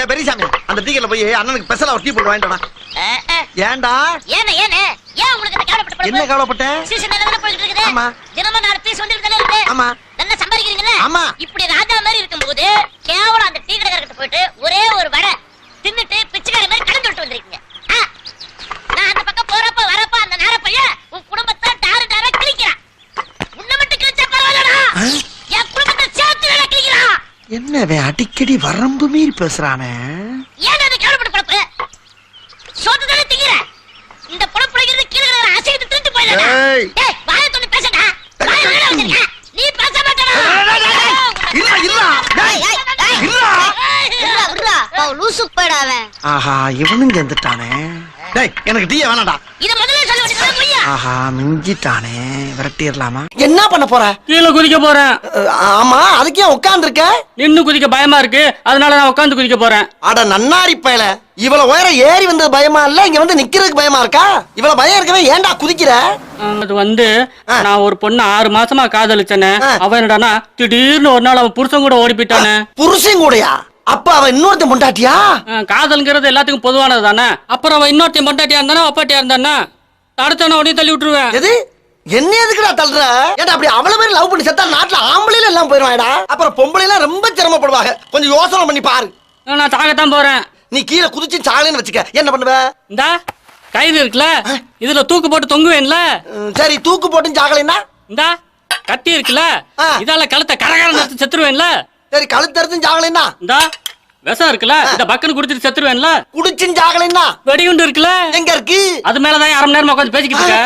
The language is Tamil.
டேய் பெரியசாமி அந்த டீ கடையில போய் அண்ணனுக்கு ஸ்பெஷலா ஒரு டீ போட்டு வாங்கிட்டு வாடா. ஏன்டா ஏனே ஏனே ஏன் உங்களுக்கு இந்த கேவலப்பட்ட என்ன பொழப்பு? கவலைப்பட்டேன் சீசன் நல்லா போயிட்டு இருக்குது ஆமா. தினமும் நாலு பீஸ் வந்துட்டு தானே இருக்கு ஆமா நல்லா சம்பாதிக்கிறீங்கல்ல ஆமா. இப்படி ராஜா மாதிரி இருக்கும்போது கேவலம் அந்த டீ என்ன இவன் அடிக்கடி வரம்பு மீறி பேசுறானே. ஏன் அந்த கேவலப்பட்ட பொழப்பு சோத்து தானே திங்கிற? இந்த பொழப்பு பிடிக்கிறது கீழே கிடக்குற அசைத்து திருட்டு போயிடா ஏய். டேய் வாயை தொட்டு பேசடா வாயை வெளிய வச்சிருக்க. நீ பேச மாட்டடா. இல்ல இல்ல. டேய் இல்ல. லூசு போயிடாவன் ஆஹா இவனும் சேர்ந்துட்டானே டேய் எனக்கு டீயே வேணாம்டா. இத ஆஹா மிஞ்சிட்டானே. விரட்டிடலாமா? என்ன பண்ண போற? கீழே குதிக்க போறேன். ஆமா அதுக்கே உட்கார்ந்துருக்க நின்னு குதிக்க பயமா இருக்கு. அதனால நான் உட்காந்து குதிக்க போறேன். அட நன்னாரி பயல. இவ்வளவு உயரம் ஏறி வந்தது பயமா இல்ல? இங்க வந்து நிக்கிறதுக்கு பயமா இருக்கா? இவ்வளவு பயம் இருக்கவே ஏன்டா குதிக்கிற? அது வந்து. நான் ஒரு பொண்ணு ஆறு மாசமா காதலிச்சேனே. ஆ. அவ என்னடானா திடீர்னு ஒரு நாள் அவன் புருஷன் கூட ஓடி போயிட்டானே புருஷன் கூடயா? அப்ப அவன் இன்னொருத்தன் பொண்டாட்டியா? காதல்ங்கிறது எல்லாத்துக்கும் பொதுவானது தானே அப்புறம் அவன் இன்னொருத்தையும் பொண்டாட்டியா இருந்தானா அப்பாட்டியா இருந்தானா? தடுத்தான உடனே தள்ளி விட்டுருவேன். எது? என்ன எதுக்குடா தள்ளுற? ஏன்டா அப்படி அவ்வளவு பேர் லவ் பண்ணி செத்தா நாட்டுல ஆம்பளைல எல்லாம் போயிருவாடா அப்புறம் பொம்பளை எல்லாம் ரொம்ப சிரமப்படுவாங்க. கொஞ்சம் யோசனை பண்ணி பாரு. நான் சாகத்தான் போறேன். நீ கீழே குதிச்சு சாலைன்னு வச்சுக்க. என்ன பண்ணுவ? இந்தா கயிறு இருக்குல்ல? இதுல தூக்கு போட்டு தொங்குவேன்ல. சரி தூக்கு போட்டு சாகலைன்னா? இந்தா கத்தி இருக்குல்ல. இதால கழுத்தை கரகர நடத்தி செத்துருவேன்ல. சரி கழுத்தறுத்தும் சாகலைன்னா? இந்தா விஷம் இருக்குல்ல? இந்த பக்கன்னு குடிச்சிட்டு செத்துருவேன்ல? குடிச்சும் சாகலைன்னா வெடிகுண்டு இருக்குல்ல? எங்க இருக்கு? அது மேலதான் அரை மணி நேரமா உட்காந்து பேசிக்கிட்டு இருக்க.